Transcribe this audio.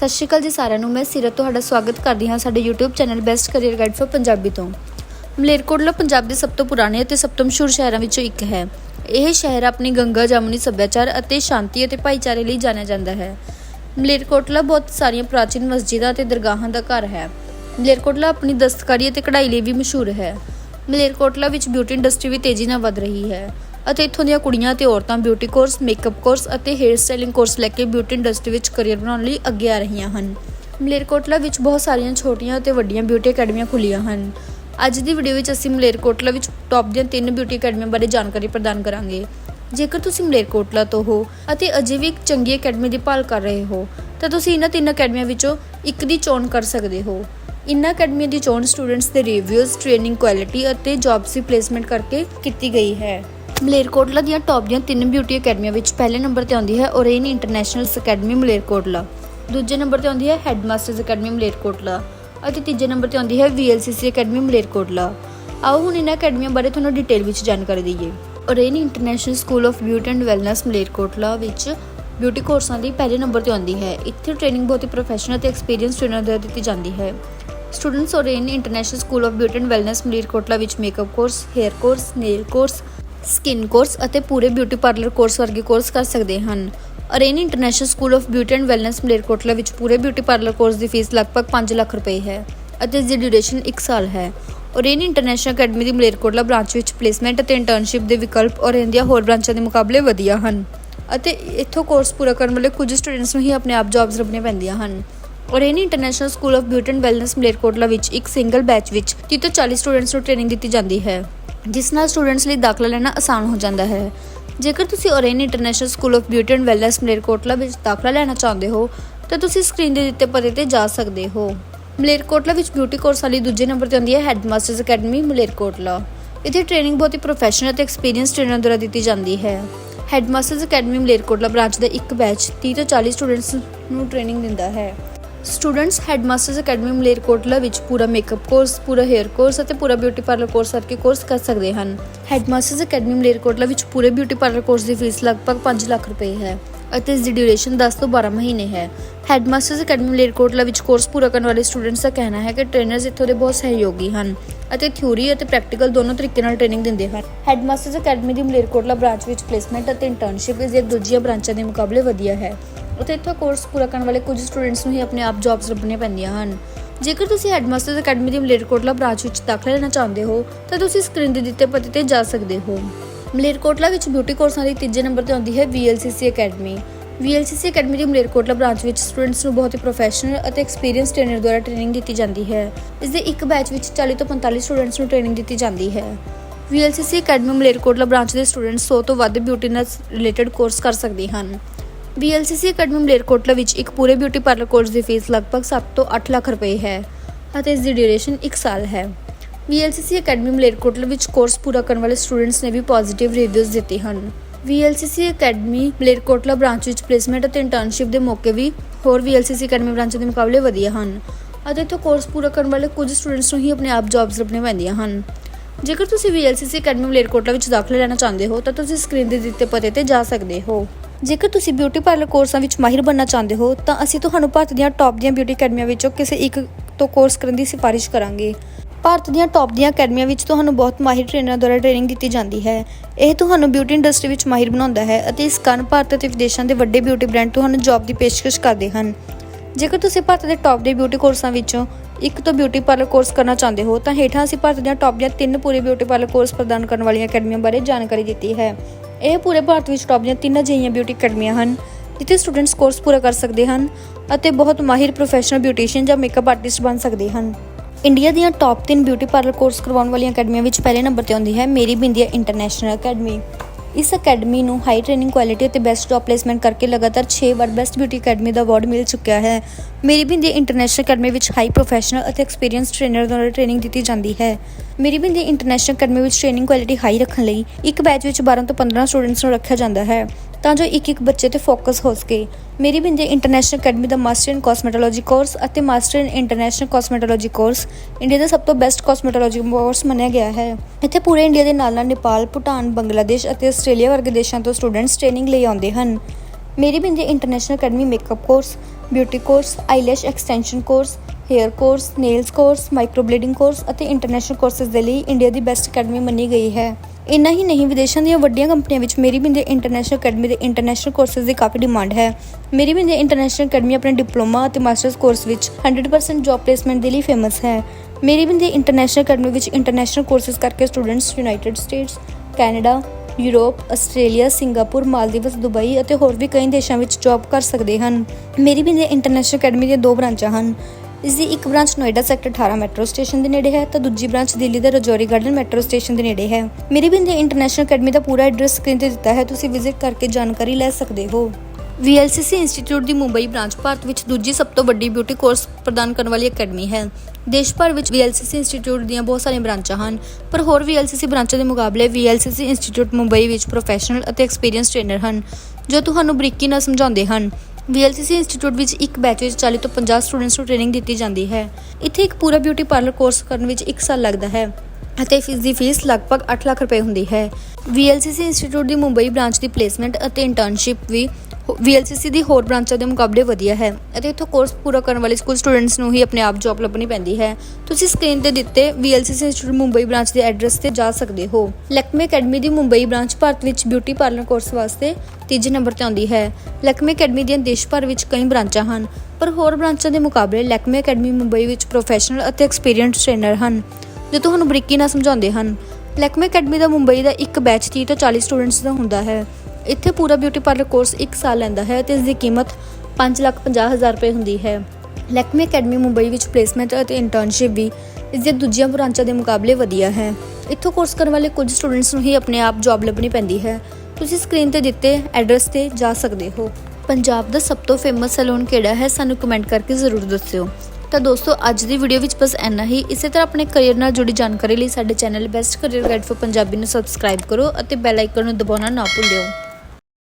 ਸਤਿ ਸ਼੍ਰੀ ਅਕਾਲ ਜੀ ਸਾਰਿਆਂ ਨੂੰ। ਮੈਂ ਸਿਰਤ ਤੁਹਾਡਾ ਸਵਾਗਤ ਕਰਦੀ ਹਾਂ ਸਾਡੇ YouTube channel best career guide for Punjabi ਤੋਂ। ਮਲੇਰਕੋਟਲਾ ਪੰਜਾਬ ਦੇ ਸਭ ਤੋਂ ਪੁਰਾਣੇ ਅਤੇ ਸਭ ਤੋਂ ਮਸ਼ਹੂਰ ਸ਼ਹਿਰਾਂ ਵਿੱਚੋਂ ਇੱਕ ਹੈ। ਇਹ ਸ਼ਹਿਰ ਆਪਣੀ ਗੰਗਾ ਜਾਮਨੀ ਸੱਭਿਆਚਾਰ ਅਤੇ ਸ਼ਾਂਤੀ ਅਤੇ ਭਾਈਚਾਰੇ ਲਈ ਜਾਣਿਆ ਜਾਂਦਾ ਹੈ। ਮਲੇਰਕੋਟਲਾ ਬਹੁਤ ਸਾਰੀਆਂ ਪ੍ਰਾਚੀਨ ਮਸਜਿਦਾਂ ਅਤੇ ਦਰਗਾਹਾਂ ਦਾ ਘਰ ਹੈ। ਮਲੇਰਕੋਟਲਾ ਆਪਣੀ ਦਸਤਕਾਰੀ ਅਤੇ ਕਢਾਈ ਲਈ ਵੀ ਮਸ਼ਹੂਰ ਹੈ। ਮਲੇਰਕੋਟਲਾ ਵਿੱਚ ਬਿਊਟੀ ਇੰਡਸਟਰੀ ਵੀ ਤੇਜ਼ੀ ਨਾਲ ਵਧ ਰਹੀ ਹੈ। ਅਤੇ ਇੱਥੋਂ ਦੀਆਂ ਕੁੜੀਆਂ ਤੇ ਔਰਤਾਂ ਬਿਊਟੀ ਕੋਰਸ ਮੇਕਅਪ ਕੋਰਸ ਅਤੇ ਹੇਅਰ ਸਟਾਈਲਿੰਗ ਕੋਰਸ ਲੈ ਕੇ ਬਿਊਟੀ ਇੰਡਸਟਰੀ ਵਿੱਚ ਕੈਰੀਅਰ ਬਣਾਉਣ ਲਈ ਅੱਗੇ ਆ ਰਹੀਆਂ ਹਨ। ਮਲੇਰਕੋਟਲਾ ਵਿੱਚ ਬਹੁਤ ਸਾਰੀਆਂ ਛੋਟੀਆਂ ਅਤੇ ਵੱਡੀਆਂ ਬਿਊਟੀ ਅਕੈਡਮੀਆਂ ਖੁੱਲੀਆਂ ਹਨ। ਅੱਜ ਦੀ ਵੀਡੀਓ ਵਿੱਚ ਅਸੀਂ ਮਲੇਰਕੋਟਲਾ ਵਿੱਚ ਟੌਪ ਦੀਆਂ ਤਿੰਨ ਬਿਊਟੀ ਅਕੈਡਮੀਆਂ ਬਾਰੇ ਜਾਣਕਾਰੀ ਪ੍ਰਦਾਨ ਕਰਾਂਗੇ। ਜੇਕਰ ਤੁਸੀਂ ਮਲੇਰਕੋਟਲਾ ਤੋਂ ਹੋ ਅਤੇ ਅਜੇ ਵੀ ਇੱਕ ਚੰਗੀ ਅਕੈਡਮੀ ਦੀ ਭਾਲ ਕਰ ਰਹੇ ਹੋ, ਤਾਂ ਤੁਸੀਂ ਇਹਨਾਂ ਤਿੰਨ ਅਕੈਡਮੀਆਂ ਵਿੱਚੋਂ ਇੱਕ ਦੀ ਚੋਣ ਕਰ ਸਕਦੇ ਹੋ। ਇਨ੍ਹਾਂ ਅਕੈਡਮੀਆਂ ਦੀ ਚੋਣ ਸਟੂਡੈਂਟਸ ਦੇ ਰਿਵਿਊਜ਼ ਟ੍ਰੇਨਿੰਗ ਕੁਆਲਿਟੀ ਅਤੇ ਜੌਬਸ ਦੀ ਪਲੇਸਮੈਂਟ ਕਰਕੇ ਕੀਤੀ ਗਈ ਹੈ। ਮਲੇਰਕੋਟਲਾ ਦੀਆਂ ਟੌਪ ਦੀਆਂ ਤਿੰਨ ਬਿਊਟੀ ਅਕੈਡਮੀਆਂ ਵਿੱਚ ਪਹਿਲੇ ਨੰਬਰ ਤੇ ਆਉਂਦੀ ਹੈ ਓਰੇਨ ਇੰਟਰਨੈਸ਼ਨਲ ਅਕੈਡਮੀ ਮਲੇਰਕੋਟਲਾ। ਦੂਜੇ ਨੰਬਰ ਤੇ ਆਉਂਦੀ ਹੈ ਹੈਡਮਾਸਟਰਸ ਅਕੈਡਮੀ ਮਲੇਰਕੋਟਲਾ ਅਤੇ ਤੀਜੇ ਨੰਬਰ ਤੇ ਆਉਂਦੀ ਹੈ VLCC ਅਕੈਡਮੀ ਮਲੇਰਕੋਟਲਾ। ਆਓ ਹੁਣ ਇਹਨਾਂ ਅਕੈਡਮੀਆਂ ਬਾਰੇ ਤੁਹਾਨੂੰ ਡਿਟੇਲ ਵਿੱਚ ਜਾਣਕਾਰੀ ਦਈਏ। Orane international school of beauty and wellness Malerkotla ਵਿੱਚ ਬਿਊਟੀ ਕੋਰਸਾਂ ਦੀ ਪਹਿਲੇ ਨੰਬਰ ਤੇ ਆਉਂਦੀ ਹੈ। ਇੱਥੇ ਟ੍ਰੇਨਿੰਗ ਬਹੁਤ ਹੀ ਪ੍ਰੋਫੈਸ਼ਨਲ ਅਤੇ ਐਕਸਪੀਰੀਅੰਸ ਟ੍ਰੇਨਰ ਦੁਆਰਾ ਦਿੱਤੀ ਜਾਂਦੀ ਹੈ। Students Orane international school of beauty and wellness Malerkotla ਵਿੱਚ makeup course hair course nail course skin course ਅਤੇ ਪੂਰੇ ਬਿਊਟੀ ਪਾਰਲਰ ਕੋਰਸ ਵਰਗੇ ਕੋਰਸ ਕਰ ਸਕਦੇ ਹਨ। Orane international school of beauty and wellness Malerkotla ਵਿੱਚ ਪੂਰੇ ਬਿਊਟੀ ਪਾਰਲਰ ਕੋਰਸ ਦੀ ਫੀਸ ਲਗਭਗ 5 ਲੱਖ ਰੁਪਏ ਹੈ ਅਤੇ ਇਸ ਦੀ ਡਿਊਰੇਸ਼ਨ 1 ਸਾਲ ਹੈ। ਔਰੇਨ ਇੰਟਰਨੈਸ਼ਨਲ ਅਕੈਡਮੀ ਦੀ ਮਲੇਰਕੋਟਲਾ ਬ੍ਰਾਂਚ ਵਿੱਚ ਪਲੇਸਮੈਂਟ ਅਤੇ ਇੰਟਰਨਸ਼ਿਪ ਦੇ ਵਿਕਲਪ ਔਰੇਨ ਦੀਆਂ ਹੋਰ ਬ੍ਰਾਂਚਾਂ ਦੇ ਮੁਕਾਬਲੇ ਵਧੀਆ ਹਨ ਅਤੇ ਇੱਥੋਂ ਕੋਰਸ ਪੂਰਾ ਕਰਨ ਵਾਲੇ ਕੁਝ ਸਟੂਡੈਂਟਸ ਨੂੰ ਹੀ ਆਪਣੇ ਆਪ ਜੌਬਸ ਲੱਭਣੀਆਂ ਪੈਂਦੀਆਂ ਹਨ। Orane international school of beauty and wellness Malerkotla ਵਿੱਚ ਇੱਕ ਸਿੰਗਲ ਬੈਚ ਵਿੱਚ 30 ਤੋਂ 40 ਸਟੂਡੈਂਟਸ ਨੂੰ ਟ੍ਰੇਨਿੰਗ ਦਿੱਤੀ ਜਾਂਦੀ ਹੈ। ਜਿਸ ਨਾਲ ਸਟੂਡੈਂਟਸ ਲਈ ਦਾਖਲਾ ਲੈਣਾ ਆਸਾਨ ਹੋ ਜਾਂਦਾ ਹੈ। ਜੇਕਰ ਤੁਸੀਂ Orane international school of beauty and wellness Malerkotla ਵਿੱਚ ਦਾਖਲਾ ਲੈਣਾ ਚਾਹੁੰਦੇ ਹੋ, ਤਾਂ ਤੁਸੀਂ ਸਕਰੀਨ ਦੇ ਦਿੱਤੇ ਪਤੇ ਤੇ ਜਾ ਸਕਦੇ ਹੋ। ਮਲੇਰਕੋਟਲਾ ਵਿੱਚ ਬਿਊਟੀ ਕੋਰਸ ਵਾਲੀ ਦੂਜੇ ਨੰਬਰ ਤੇ ਆਉਂਦੀ ਹੈ ਹੈਡਮਾਸਟਰਸ ਅਕੈਡਮੀ ਮਲੇਰਕੋਟਲਾ। ਇੱਥੇ ਟ੍ਰੇਨਿੰਗ ਬਹੁਤ ਹੀ ਪ੍ਰੋਫੈਸ਼ਨਲ ਅਤੇ ਐਕਸਪੀਰੀਅੰਸ ਟ੍ਰੇਨਰਾਂ ਦੁਆਰਾ ਦਿੱਤੀ ਜਾਂਦੀ ਹੈ। ਹੈਡਮਾਸਟਰਸ ਅਕੈਡਮੀ ਮਲੇਰਕੋਟਲਾ ਬ੍ਰਾਂਚ ਦਾ ਇੱਕ ਬੈਚ 30 ਤੋਂ 40 ਸਟੂਡੈਂਟਸ ਨੂੰ ਟ੍ਰੇਨਿੰਗ ਦਿੰਦਾ ਹੈ। ਸਟੂਡੈਂਟਸ ਹੈਡਮਾਸਟਰਸ ਅਕੈਡਮੀ ਮਲੇਰਕੋਟਲਾ ਵਿੱਚ ਪੂਰਾ ਮੇਕਅਪ ਕੋਰਸ ਪੂਰਾ ਹੇਅਰ ਕੋਰਸ ਅਤੇ ਪੂਰਾ ਬਿਊਟੀ ਪਾਰਲਰ ਕੋਰਸ ਕਰਕੇ ਕੋਰਸ ਕਰ ਸਕਦੇ ਹਨ। ਹੈਡਮਾਸਟਰਸ ਅਕੈਡਮੀ ਮਲੇਰਕੋਟਲਾ ਵਿੱਚ ਪੂਰੇ ਬਿਊਟੀ ਪਾਰਲਰ ਕੋਰਸ ਦੀ ਫੀਸ ਲਗਭਗ 5 ਲੱਖ ਰੁਪਏ ਹੈ ਅਤੇ ਇਸ ਦੀ ਡਿਊਰੇਸ਼ਨ 10 ਤੋਂ 12 ਮਹੀਨੇ ਹੈ। ਹੈਡਮਾਸਟਰਸ ਅਕੈਡਮੀ ਮਲੇਰਕੋਟਲਾ ਵਿੱਚ ਕੋਰਸ ਪੂਰਾ ਕਰਨ ਵਾਲੇ ਸਟੂਡੈਂਟਸ ਦਾ ਕਹਿਣਾ ਹੈ ਕਿ ਟ੍ਰੇਨਰਸ ਇੱਥੋਂ ਦੇ ਬਹੁਤ ਸਹਿਯੋਗੀ ਹਨ ਅਤੇ ਥਿਊਰੀ ਅਤੇ ਪ੍ਰੈਕਟੀਕਲ ਦੋਨੋਂ ਤਰੀਕੇ ਨਾਲ ਟ੍ਰੇਨਿੰਗ ਦਿੰਦੇ ਹਨ। ਹੈਡਮਾਸਟਰਸ ਅਕੈਡਮੀ ਦੀ ਮਲੇਰਕੋਟਲਾ ਬ੍ਰਾਂਚ ਵਿੱਚ ਪਲੇਸਮੈਂਟ ਅਤੇ ਇੰਟਰਨਸ਼ਿਪ ਇਸ ਦੀਆਂ ਦੂਜੀਆਂ ਬ੍ਰਾਂਚਾਂ ਦੇ ਮੁਕਾਬਲੇ ਵਧੀਆ ਹੈ। ਅਤੇ ਇੱਥੋਂ ਕੋਰਸ ਪੂਰਾ ਕਰਨ ਵਾਲੇ ਕੁਝ ਸਟੂਡੈਂਟਸ ਨੂੰ ਹੀ ਆਪਣੇ ਆਪ ਜੌਬਸ ਲੱਭਣੀਆਂ ਪੈਂਦੀਆਂ ਹਨ। ਜੇਕਰ ਤੁਸੀਂ ਹੈਡਮਾਸਟਰਸ ਅਕੈਡਮੀ ਦੀ ਮਲੇਰਕੋਟਲਾ ਬ੍ਰਾਂਚ ਵਿੱਚ ਦਾਖਲਾ ਲੈਣਾ ਚਾਹੁੰਦੇ ਹੋ, ਤਾਂ ਤੁਸੀਂ ਸਕਰੀਨ ਦੇ ਦਿੱਤੇ ਪਤੇ ਤੇ ਜਾ ਸਕਦੇ ਹੋ। ਮਲੇਰਕੋਟਲਾ ਵਿੱਚ ਬਿਊਟੀ ਕੋਰਸਾਂ ਦੀ ਤੀਜੇ ਨੰਬਰ ਤੇ ਆਉਂਦੀ ਹੈ VLCC ਅਕੈਡਮੀ VLCC ਅਕੈਡਮੀ ਦੀ ਮਲੇਰਕੋਟਲਾ ਬ੍ਰਾਂਚ ਵਿੱਚ ਸਟੂਡੈਂਟਸ ਨੂੰ ਬਹੁਤ ਹੀ ਪ੍ਰੋਫੈਸ਼ਨਲ ਅਤੇ ਐਕਸਪੀਰੀਅੰਸ ਟ੍ਰੇਨਰ ਦੁਆਰਾ ਟ੍ਰੇਨਿੰਗ ਦਿੱਤੀ ਜਾਂਦੀ ਹੈ। ਇਸ ਦੇ ਇੱਕ ਬੈਚ ਵਿੱਚ 40 ਤੋਂ 45 ਸਟੂਡੈਂਟਸ ਨੂੰ ਟ੍ਰੇਨਿੰਗ ਦਿੱਤੀ ਜਾਂਦੀ ਹੈ। VLCC ਅਕੈਡਮੀ ਮਲੇਰਕੋਟਲਾ ਬ੍ਰਾਂਚ ਦੇ ਸਟੂਡੈਂਟਸ 100 ਤੋਂ ਵੱਧ ਬਿਊਟੀ ਨਾਲ ਰਿਲੇਟਡ ਕੋਰਸ ਕਰ ਸਕਦੇ ਹਨ। VLCC ਅਕੈਡਮੀ ਮਲੇਰਕੋਟਲਾ ਵਿੱਚ ਇੱਕ ਪੂਰੇ ਬਿਊਟੀ ਪਾਰਲਰ ਕੋਰਸ ਦੀ ਫੀਸ ਲਗਭਗ 7 ਤੋਂ 8 ਲੱਖ ਰੁਪਏ ਹੈ ਅਤੇ ਇਸ ਦੀ ਡਿਊਰੇਸ਼ਨ 1 ਸਾਲ ਹੈ। VLCC ਅਕੈਡਮੀ ਮਲੇਰਕੋਟਲਾ ਵਿੱਚ ਕੋਰਸ ਪੂਰਾ ਕਰਨ ਵਾਲੇ ਸਟੂਡੈਂਟਸ ਨੇ ਵੀ ਪੋਜ਼ਿਟਿਵ ਰਿਵਿਊਜ਼ ਦਿੱਤੇ ਹਨ। VLCC ਅਕੈਡਮੀ ਮਲੇਰਕੋਟਲਾ ਬ੍ਰਾਂਚ ਵਿੱਚ ਪਲੇਸਮੈਂਟ ਅਤੇ ਇੰਟਰਨਸ਼ਿਪ ਦੇ ਮੌਕੇ ਵੀ ਹੋਰ VLCC ਅਕੈਡਮੀ ਬ੍ਰਾਂਚਾਂ ਦੇ ਮੁਕਾਬਲੇ ਵਧੀਆ ਹਨ ਅਤੇ ਇੱਥੋਂ ਕੋਰਸ ਪੂਰਾ ਕਰਨ ਵਾਲੇ ਕੁਝ ਸਟੂਡੈਂਟਸ ਨੂੰ ਹੀ ਆਪਣੇ ਆਪ ਜੌਬਸ ਲੱਭਣੀਆਂ ਪੈਂਦੀਆਂ ਹਨ। ਜੇਕਰ ਤੁਸੀਂ VLCC ਅਕੈਡਮੀ ਮਲੇਰਕੋਟਲਾ ਵਿੱਚ ਦਾਖਲਾ ਲੈਣਾ ਚਾਹੁੰਦੇ ਹੋ ਤਾਂ ਤੁਸੀਂ ਸਕਰੀਨ ਦੇ ਦਿੱਤੇ ਪਤੇ ਤੇ ਜਾ ਸਕਦੇ ਹੋ। ਜੇਕਰ ਤੁਸੀਂ ਬਿਊਟੀ ਪਾਰਲਰ ਕੋਰਸਾਂ ਵਿੱਚ ਮਾਹਿਰ ਬਣਨਾ ਚਾਹੁੰਦੇ ਹੋ, ਤਾਂ ਅਸੀਂ ਤੁਹਾਨੂੰ ਭਾਰਤ ਦੀਆਂ ਟੌਪ ਦੀਆਂ ਬਿਊਟੀ ਅਕੈਡਮੀਆਂ ਵਿੱਚੋਂ ਕਿਸੇ ਇੱਕ ਤੋਂ ਕੋਰਸ ਕਰਨ ਦੀ ਸਿਫਾਰਿਸ਼ ਕਰਾਂਗੇ। ਭਾਰਤ ਦੀਆਂ ਟੌਪ ਦੀਆਂ ਅਕੈਡਮੀਆਂ ਵਿੱਚ ਤੁਹਾਨੂੰ ਬਹੁਤ ਮਾਹਿਰ ਟ੍ਰੇਨਰਾਂ ਦੁਆਰਾ ਟ੍ਰੇਨਿੰਗ ਦਿੱਤੀ ਜਾਂਦੀ ਹੈ। ਇਹ ਤੁਹਾਨੂੰ ਬਿਊਟੀ ਇੰਡਸਟਰੀ ਵਿੱਚ ਮਾਹਿਰ ਬਣਾਉਂਦਾ ਹੈ ਅਤੇ ਇਸ ਕਾਰਨ ਭਾਰਤ ਅਤੇ ਵਿਦੇਸ਼ਾਂ ਦੇ ਵੱਡੇ ਬਿਊਟੀ ਬ੍ਰਾਂਡ ਤੁਹਾਨੂੰ ਜੌਬ ਦੀ ਪੇਸ਼ਕਸ਼ ਕਰਦੇ ਹਨ। ਜੇਕਰ ਤੁਸੀਂ ਭਾਰਤ ਦੇ ਟੌਪ ਦੇ ਬਿਊਟੀ ਕੋਰਸਾਂ ਵਿੱਚੋਂ ਇੱਕ ਤੋਂ ਬਿਊਟੀ ਪਾਰਲਰ ਕੋਰਸ ਕਰਨਾ ਚਾਹੁੰਦੇ ਹੋ, ਤਾਂ ਹੇਠਾਂ ਅਸੀਂ ਭਾਰਤ ਦੀਆਂ ਟੌਪ ਦੀਆਂ ਤਿੰਨ ਪੂਰੇ ਬਿਊਟੀ ਪਾਰਲਰ ਕੋਰਸ ਪ੍ਰਦਾਨ ਕਰਨ ਵਾਲੀਆਂ ਅਕੈਡਮੀਆਂ ਬਾਰੇ ਜਾਣਕਾਰੀ ਦਿੱਤੀ ਹੈ। ਇਹ ਪੂਰੇ ਭਾਰਤ ਵਿੱਚ ਟੌਪ ਦੀਆਂ ਤਿੰਨ ਅਜਿਹੀਆਂ ਬਿਊਟੀ ਅਕੈਡਮੀਆਂ ਹਨ, ਜਿੱਥੇ ਸਟੂਡੈਂਟਸ ਕੋਰਸ ਪੂਰਾ ਕਰ ਸਕਦੇ ਹਨ ਅਤੇ ਬਹੁਤ ਮਾਹਿਰ ਪ੍ਰੋਫੈਸ਼ਨਲ ਬਿਊਟੀਸ਼ੀਅਨ ਜਾਂ ਮੇਕਅਪ ਆਰਟਿਸਟ ਬਣ ਸਕਦੇ ਹਨ। ਇੰਡੀਆ ਦੀਆਂ ਟੌਪ 3 ਬਿਊਟੀ ਪਾਰਲਰ ਕੋਰਸ ਕਰਵਾਉਣ ਵਾਲੀਆਂ ਅਕੈਡਮੀਆਂ ਵਿੱਚ ਪਹਿਲੇ ਨੰਬਰ ਤੇ ਆਉਂਦੀ ਹੈ ਮੇਰੀ ਬਿੰਦੀਆ ਇੰਟਰਨੈਸ਼ਨਲ ਅਕੈਡਮੀ ਇਸ ਅਕੈਡਮੀ ਨੂੰ ਹਾਈ ਟ੍ਰੇਨਿੰਗ ਕੁਆਲਿਟੀ ਅਤੇ ਬੈਸਟ ਜੌਬ ਪਲੇਸਮੈਂਟ ਕਰਕੇ ਲਗਾਤਾਰ 6 ਵਾਰ ਬੈਸਟ ਬਿਊਟੀ ਅਕੈਡਮੀ ਦਾ ਅਵਾਰਡ ਮਿਲ ਚੁੱਕਿਆ ਹੈ। ਮੇਰੀ ਬਿੰਦੀ ਇੰਟਰਨੈਸ਼ਨਲ ਅਕੈਡਮੀ ਵਿੱਚ ਹਾਈ ਪ੍ਰੋਫੈਸ਼ਨਲ ਅਤੇ ਐਕਸਪੀਰੀਅੰਸ ਟ੍ਰੇਨਰ ਦੁਆਰਾ ਟ੍ਰੇਨਿੰਗ ਦਿੱਤੀ ਜਾਂਦੀ ਹੈ। ਮੇਰੀ ਬਿੰਦੀ ਇੰਟਰਨੈਸ਼ਨਲ ਅਕੈਡਮੀ ਵਿੱਚ ਟ੍ਰੇਨਿੰਗ ਕੁਆਲਿਟੀ ਹਾਈ ਰੱਖਣ ਲਈ ਇੱਕ ਬੈਚ ਵਿੱਚ 12 ਤੋਂ 15 ਸਟੂਡੈਂਟਸ ਨੂੰ ਰੱਖਿਆ ਜਾਂਦਾ ਹੈ। ਤਾਂ ਜੋ ਇੱਕ ਇੱਕ ਬੱਚੇ ਤੇ ਫੋਕਸ ਹੋ ਸਕੇ। ਮੇਰੀ ਬਿੰਦੀ ਇੰਟਰਨੈਸ਼ਨਲ ਅਕੈਡਮੀ ਦਾ ਮਾਸਟਰ ਇਨ ਕਾਸਮੈਟੋਲੋਜੀ ਕੋਰਸ ਅਤੇ master in international cosmetology course India ਦਾ ਸਭ ਤੋਂ ਬੈਸਟ ਕਾਸਮੈਟੋਲੋਜੀ ਕੋਰਸ ਮੰਨਿਆ ਗਿਆ ਹੈ। ਇੱਥੇ ਪੂਰੇ ਇੰਡੀਆ ਦੇ ਨਾਲ ਨਾਲ ਨੇਪਾਲ ਭੂਟਾਨ ਬੰਗਲਾਦੇਸ਼ ਅਤੇ ਆਸਟ੍ਰੇਲੀਆ ਵਰਗੇ ਦੇਸ਼ਾਂ ਤੋਂ ਸਟੂਡੈਂਟਸ ਟ੍ਰੇਨਿੰਗ ਲਈ ਆਉਂਦੇ ਹਨ। Meri Bindi international academy makeup course beauty course eyelash extension course hair course, nails course, microblading course ਅਤੇ ਇੰਟਰਨੈਸ਼ਨਲ ਕੋਰਸਸ ਦੇ ਲਈ ਇੰਡੀਆ ਦੀ ਬੈਸਟ ਅਕੈਡਮੀ ਮੰਨੀ ਗਈ ਹੈ। ਇੰਨਾ ਹੀ ਨਹੀਂ, ਵਿਦੇਸ਼ਾਂ ਦੀਆਂ ਵੱਡੀਆਂ ਕੰਪਨੀਆਂ ਵਿੱਚ ਮੇਰੀ ਬਿੰਦੇ ਇੰਟਰਨੈਸ਼ਨਲ ਅਕੈਡਮੀ ਦੇ ਇੰਟਰਨੈਸ਼ਨਲ ਕੋਰਸਸ ਦੀ ਕਾਫੀ ਡਿਮਾਂਡ ਹੈ। ਮੇਰੀ ਬਿੰਦੇ ਇੰਟਰਨੈਸ਼ਨਲ ਅਕੈਡਮੀ ਆਪਣੇ ਡਿਪਲੋਮਾ ਅਤੇ ਮਾਸਟਰਸ ਕੋਰਸ ਵਿੱਚ 100% ਜੌਬ ਪਲੇਸਮੈਂਟ ਦੇ ਲਈ ਫੇਮਸ ਹੈ। ਮੇਰੀ ਬਿੰਦੇ ਇੰਟਰਨੈਸ਼ਨਲ ਅਕੈਡਮੀ ਵਿੱਚ ਇੰਟਰਨੈਸ਼ਨਲ ਕੋਰਸਸ ਕਰਕੇ students United States Canada Europe Australia Singapore Maldives Dubai ਅਤੇ ਹੋਰ ਵੀ ਕਈ ਦੇਸ਼ਾਂ ਵਿੱਚ ਜੌਬ ਕਰ ਸਕਦੇ ਹਨ। ਮੇਰੀ ਬਿੰਦੇ ਇੰਟਰਨੈਸ਼ਨਲ ਅਕੈਡਮੀ ਦੀਆਂ ਦੋ ਬ੍ਰਾਂਚਾਂ ਹਨ। ਇਸ ਦੀ ਇੱਕ branch Noida sector 18 metro station ਦੇ ਨੇੜੇ ਹੈ ਤਾਂ ਦੂਜੀ ਬ੍ਰਾਂਚ ਦਿੱਲੀ ਦੇ ਰਜੌਰੀ ਗਾਰਡਨ ਮੈਟਰੋ ਸਟੇਸ਼ਨ ਦੇ ਨੇੜੇ ਹੈ। ਮੇਰੀ ਬਿੰਦੇ ਇੰਟਰਨੈਸ਼ਨਲ ਅਕੈਡਮੀ ਦਾ ਪੂਰਾ ਐਡਰੈਸ ਸਕਰੀਨ ਤੇ ਦਿੱਤਾ ਹੈ। ਤੁਸੀਂ ਵਿਜ਼ਿਟ ਕਰਕੇ ਜਾਣਕਾਰੀ ਲੈ ਸਕਦੇ ਹੋ। VLCC ਇੰਸਟੀਚਿਊਟ ਦੀ ਮੁੰਬਈ ਬ੍ਰਾਂਚ ਭਾਰਤ ਵਿੱਚ ਦੂਜੀ ਸਭ ਤੋਂ ਵੱਡੀ ਬਿਊਟੀ ਕੋਰਸ ਪ੍ਰਦਾਨ ਕਰਨ ਵਾਲੀ ਅਕੈਡਮੀ ਹੈ। ਦੇਸ਼ ਭਰ ਵਿੱਚ VLCC ਇੰਸਟੀਚਿਊਟ ਦੀਆਂ ਬਹੁਤ ਸਾਰੀਆਂ ਬ੍ਰਾਂਚਾਂ ਹਨ, ਪਰ ਹੋਰ VLCC ਬ੍ਰਾਂਚਾਂ ਦੇ ਮੁਕਾਬਲੇ VLCC ਇੰਸਟੀਚਿਊਟ ਮੁੰਬਈ ਵਿੱਚ ਪ੍ਰੋਫੈਸ਼ਨਲ ਅਤੇ ਐਕਸਪੀਰੀਅੰਸ ਟ੍ਰੇਨਰ ਹਨ, ਜੋ ਤੁਹਾਨੂੰ ਬਰੀਕੀ ਨਾਲ ਸਮਝਾਉਂਦੇ ਹਨ। VLCC ਇੰਸਟੀਚਿਊਟ ਵਿੱਚ ਇੱਕ ਬੈਚ ਵਿੱਚ 40 ਤੋਂ 50 ਸਟੂਡੈਂਟਸ ਨੂੰ ਟ੍ਰੇਨਿੰਗ ਦਿੱਤੀ ਜਾਂਦੀ ਹੈ। ਇੱਥੇ ਇੱਕ ਪੂਰਾ ਬਿਊਟੀ ਪਾਰਲਰ ਕੋਰਸ ਕਰਨ ਵਿੱਚ 1 ਸਾਲ ਲੱਗਦਾ ਹੈ ਅਤੇ ਫੀਸ ਦੀ ਫੀਸ ਲਗਭਗ 8 ਲੱਖ ਰੁਪਏ ਹੁੰਦੀ ਹੈ। VLCC ਇੰਸਟੀਚਿਊਟ ਦੀ ਮੁੰਬਈ ਬ੍ਰਾਂਚ ਦੀ ਪਲੇਸਮੈਂਟ ਅਤੇ ਇੰਟਰਨਸ਼ਿਪ ਵੀ VLCC ਦੀ ਹੋਰ ਬ੍ਰਾਂਚਾਂ ਦੇ ਮੁਕਾਬਲੇ ਵਧੀਆ ਹੈ ਅਤੇ ਇੱਥੋਂ ਕੋਰਸ ਪੂਰਾ ਕਰਨ ਵਾਲੇ ਸਕੂਲ ਸਟੂਡੈਂਟਸ ਨੂੰ ਹੀ ਆਪਣੇ ਆਪ ਜੌਬ ਲੱਭਣੀ ਪੈਂਦੀ ਹੈ। ਤੁਸੀਂ ਸਕਰੀਨ ਤੇ ਦਿੱਤੇ VLCC ਇੰਸਟੀਚਿਊਟ ਮੁੰਬਈ ਬ੍ਰਾਂਚ ਦੇ ਐਡਰੈਸ ਤੇ ਜਾ ਸਕਦੇ ਹੋ। ਲੈਕਮੇ ਅਕੈਡਮੀ ਦੀ ਮੁੰਬਈ ਬ੍ਰਾਂਚ ਭਾਰਤ ਵਿੱਚ ਬਿਊਟੀ ਪਾਰਲਰ ਕੋਰਸ ਵਾਸਤੇ ਤੀਜੇ ਨੰਬਰ ਤੇ ਆਉਂਦੀ ਹੈ। ਲਕਮੇ ਅਕੈਡਮੀ ਦੀਆਂ ਦੇਸ਼ ਭਰ ਵਿੱਚ ਕਈ ਬ੍ਰਾਂਚਾਂ ਹਨ, ਪਰ ਹੋਰ ਬ੍ਰਾਂਚਾਂ ਦੇ ਮੁਕਾਬਲੇ ਲੈਕਮੇ ਅਕੈਡਮੀ ਮੁੰਬਈ ਵਿੱਚ ਪ੍ਰੋਫੈਸ਼ਨਲ ਅਤੇ ਐਕਸਪੀਰੀਅੰਸ ਟ੍ਰੇਨਰ ਹਨ, ਜੋ ਤੁਹਾਨੂੰ ਬਰੀਕੀ ਨਾਲ ਸਮਝਾਉਂਦੇ ਹਨ। ਲੈਕਮੇ ਅਕੈਡਮੀ ਦਾ ਮੁੰਬਈ ਦਾ ਇੱਕ ਬੈਚ 30 ਤੋਂ 40 ਸਟੂਡੈਂਟਸ ਦਾ ਹੁੰਦਾ ਹੈ। ਇੱਥੇ ਪੂਰਾ ਬਿਊਟੀ ਪਾਰਲਰ ਕੋਰਸ 1 ਸਾਲ ਲੈਂਦਾ ਹੈ ਤੇ ਇਸ ਦੀ ਕੀਮਤ 550000 ਰੁਪਏ ਹੁੰਦੀ ਹੈ। ਲੈਕਮੇ ਅਕੈਡਮੀ ਮੁੰਬਈ ਵਿੱਚ ਪਲੇਸਮੈਂਟ ਅਤੇ ਇੰਟਰਨਸ਼ਿਪ ਵੀ ਇਸ ਦੇ ਦੂਜੀਆਂ ਬ੍ਰਾਂਚਾਂ ਦੇ ਮੁਕਾਬਲੇ ਵਧੀਆ ਹੈ। ਇੱਥੋਂ ਕੋਰਸ ਕਰਨ ਵਾਲੇ ਕੁਝ ਸਟੂਡੈਂਟਸ ਨੂੰ ਹੀ ਆਪਣੇ ਆਪ ਜੌਬ ਲੱਭਣੀ ਪੈਂਦੀ ਹੈ। ਤੁਸੀਂ ਸਕਰੀਨ ਤੇ ਦਿੱਤੇ ਐਡਰੈਸ ਤੇ ਜਾ ਸਕਦੇ ਹੋ। ਪੰਜਾਬ ਦਾ ਸਭ ਤੋਂ ਫੇਮਸ ਸੈਲੂਨ ਕਿਹੜਾ ਹੈ ਸਾਨੂੰ ਕਮੈਂਟ ਕਰਕੇ ਜ਼ਰੂਰ ਦੱਸਿਓ। ਤਾਂ ਦੋਸਤੋ, ਅੱਜ ਦੀ ਵੀਡੀਓ ਵਿੱਚ ਬਸ ਇੰਨਾ ਹੀ। ਇਸੇ ਤਰ੍ਹਾਂ ਆਪਣੇ ਕੈਰੀਅਰ ਨਾਲ ਜੁੜੀ ਜਾਣਕਾਰੀ ਲਈ ਸਾਡੇ channel best career guide for Punjabi ਨੂੰ ਸਬਸਕ੍ਰਾਈਬ ਕਰੋ ਅਤੇ ਬੈਲ ਆਈਕਨ ਨੂੰ ਦਬਾਉਣਾ ਨਾ ਭੁੱਲਿਓ।